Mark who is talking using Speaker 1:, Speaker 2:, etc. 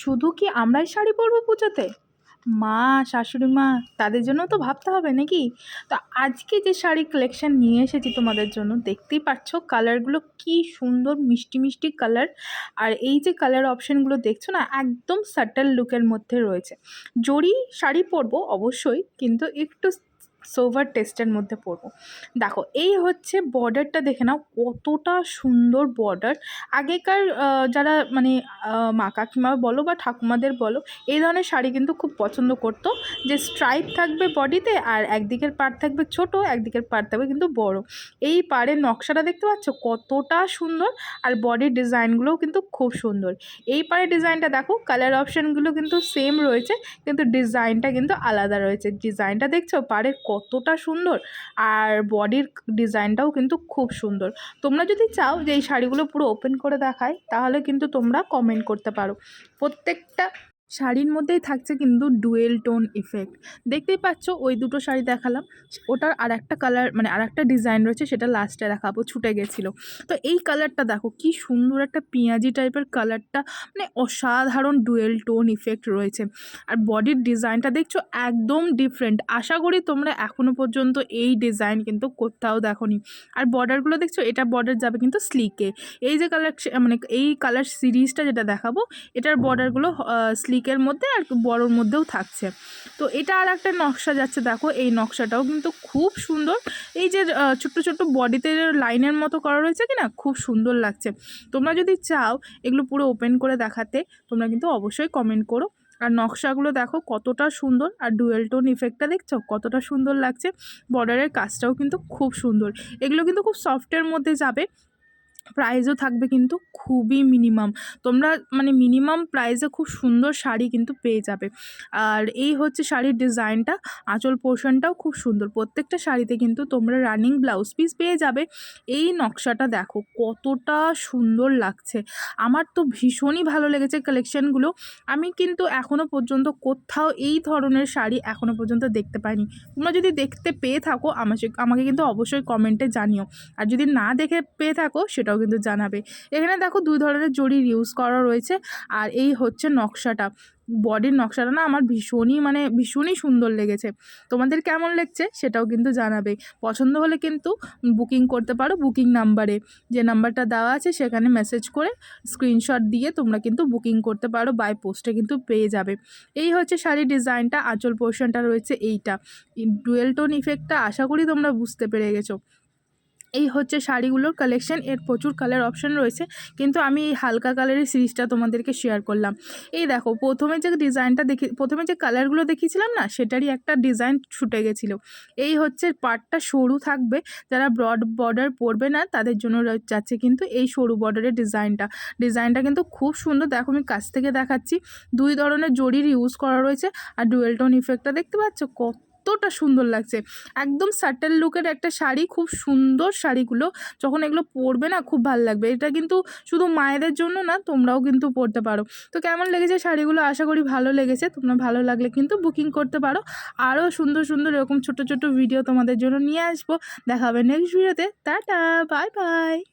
Speaker 1: শুধু কি আমরাই শাড়ি পরবো পুজোতে? মা, শাশুড়ি মা, তাদের জন্য তো ভাবতে হবে নাকি? তো আজকে যে শাড়ি কালেকশন নিয়ে এসেছি তোমাদের জন্য, দেখতেই পাচ্ছ কালারগুলো কি সুন্দর মিষ্টি মিষ্টি কালার আর এই যে কালার অপশানগুলো দেখছ না, একদম সাটল লুকের মধ্যে রয়েছে। জরি শাড়ি পরবো অবশ্যই, কিন্তু একটু সোভার টেস্টের মধ্যে পরবো দেখো, এই হচ্ছে বর্ডারটা দেখে নাও, কতটা সুন্দর বর্ডার আগেকার যারা মানে মা কাকিমা বলো বা ঠাকুমাদের বলো, এই ধরনের শাড়ি কিন্তু খুব পছন্দ করতো। যে স্ট্রাইপ থাকবে বডিতে আর একদিকের পাড় থাকবে ছোট, একদিকের পাড় থাকবে কিন্তু বড়। এই পাড়ের নকশাটা দেখতে পাচ্ছ? কতটা সুন্দর আর বডির ডিজাইনগুলোও কিন্তু খুব সুন্দর। এই পাড়ের ডিজাইনটা দেখো কালার অপশানগুলো কিন্তু সেম রয়েছে, কিন্তু ডিজাইনটা কিন্তু আলাদা রয়েছে। ডিজাইনটা দেখছ? পাড়ের কতটা সুন্দর আর বডির ডিজাইনটাও কিন্তু খুব সুন্দর। তোমরা যদি চাও যে এই শাড়িগুলো পুরো ওপেন করে দেখায় তাহলে কিন্তু তোমরা কমেন্ট করতে পারো। প্রত্যেকটা শাড়ির মধ্যেই থাকছে কিন্তু ডুয়েল টোন ইফেক্ট দেখতেই পাচ্ছ, ওই দুটো শাড়ি দেখালাম। ওটার আর একটা কালার মানে আর একটা ডিজাইন রয়েছে, সেটা লাস্টে দেখাবো, ছুটে গেছিল। তো এই কালারটা দেখো, কি সুন্দর একটা পেঁয়াজি টাইপের কালারটা মানে অসাধারণ ডুয়েল টোন ইফেক্ট রয়েছে। আর বডির ডিজাইনটা দেখছ, একদম ডিফারেন্ট আশা করি তোমরা এখনও পর্যন্ত এই ডিজাইন কিন্তু কোথাও দেখোনি। আর বর্ডারগুলো দেখছ, এটা বর্ডার যাবে কিন্তু স্লিকে এই যে কালার মানে এই কালার সিরিজটা যেটা দেখাবো, এটার বর্ডারগুলো স্লিকের মধ্যে আর বড়োর মধ্যেও থাকছে। তো এটা আর একটা নকশা যাচ্ছে, দেখো এই নকশাটাও কিন্তু খুব সুন্দর। এই যে ছোট্ট ছোট্ট বডিতে লাইনের মতো করা রয়েছে কি না খুব সুন্দর লাগছে। তোমরা যদি চাও এগুলো পুরো ওপেন করে দেখাতে, তোমরা কিন্তু অবশ্যই কমেন্ট করো। আর নকশাগুলো দেখো কতটা সুন্দর, আর ডুয়েল টোন ইফেক্টটা দেখছ কতটা সুন্দর লাগছে। বর্ডারের কাজটাও কিন্তু খুব সুন্দর। এগুলো কিন্তু খুব সফটের মধ্যে যাবে প্রাইসও থাকবে কিন্তু খুবই মিনিমাম তোমরা মানে মিনিমাম প্রাইসে খুব সুন্দর শাড়ি কিন্তু পেয়ে যাবে। আর এই হচ্ছে শাড়ির ডিজাইনটা আঁচল পোর্শনটাও খুব সুন্দর। প্রত্যেকটা শাড়িতে কিন্তু তোমরা রানিং ব্লাউজ পিস পেয়ে যাবে। এই নকশাটা দেখো, কতটা সুন্দর লাগছে। আমার তো ভীষণই ভালো লেগেছে কালেকশানগুলো আমি কিন্তু এখনও পর্যন্ত কোথাও এই ধরনের শাড়ি এখনও পর্যন্ত দেখতে পাইনি। তোমরা যদি দেখতে পেয়ে থাকো, আমাকে আমাকে কিন্তু অবশ্যই কমেন্টে জানিও। আর যদি না দেখে পেয়ে থাকো সেটাও কিন্তু জানাবে। এখানে দেখো দুই ধরনের জরির ইউজ করা রয়েছে আর এই হচ্ছে নকশাটা। বডির নকশাটা না আমার ভীষণই মানে ভীষণই সুন্দর লেগেছে। তোমাদের কেমন লাগছে সেটাও কিন্তু জানাবে। পছন্দ হলে কিন্তু বুকিং করতে পারো বুকিং নাম্বারে যে নাম্বারটা দেওয়া আছে সেখানে মেসেজ করে স্ক্রিনশট দিয়ে তোমরা কিন্তু বুকিং করতে পারো বাই পোস্টে কিন্তু পেয়ে যাবে। এই হচ্ছে শাড়ির ডিজাইনটা আঁচল পোর্শনটা রয়েছে এইটা। ডুয়েল টোন ইফেক্টটা আশা করি তোমরা বুঝতে পেরে গেছো। এই হচ্ছে শাড়িগুলোর কালেকশন এর প্রচুর কালার অপশান রয়েছে, কিন্তু আমি এই হালকা কালারের সিরিজটা তোমাদেরকে শেয়ার করলাম। এই দেখো, প্রথমে যে ডিজাইনটা দেখি, প্রথমে যে কালারগুলো দেখিয়েছিলাম না, সেটারই একটা ডিজাইন ছুটে গেছিল। এই হচ্ছে পার্টটা সরু থাকবে, যারা ব্রড বর্ডার পরবে না, তাদের জন্য যাচ্ছে কিন্তু এই সরু বর্ডারের ডিজাইনটা ডিজাইনটা কিন্তু খুব সুন্দর, দেখো আমি কাছ থেকে দেখাচ্ছি। দুই ধরনের জরির ইউজ করা রয়েছে, আর ডুয়েল টোন ইফেক্টটা দেখতে পাচ্ছ? কতটা সুন্দর লাগছে। একদম সাটেল লুকের একটা শাড়ি, খুব সুন্দর শাড়িগুলো। যখন এগুলো পরবে না, খুব ভালো লাগবে। এটা কিন্তু শুধু মায়েদের জন্য না, তোমরাও কিন্তু পরতে পারো। তো কেমন লেগেছে শাড়িগুলো? আশা করি ভালো লেগেছে। তোমরা ভালো লাগলে কিন্তু বুকিং করতে পারো। আরও সুন্দর সুন্দর এরকম ছোট ছোট ভিডিও তোমাদের জন্য নিয়ে আসব। দেখা হবে নেক্সট ভিডিওতে টাটা বাই বাই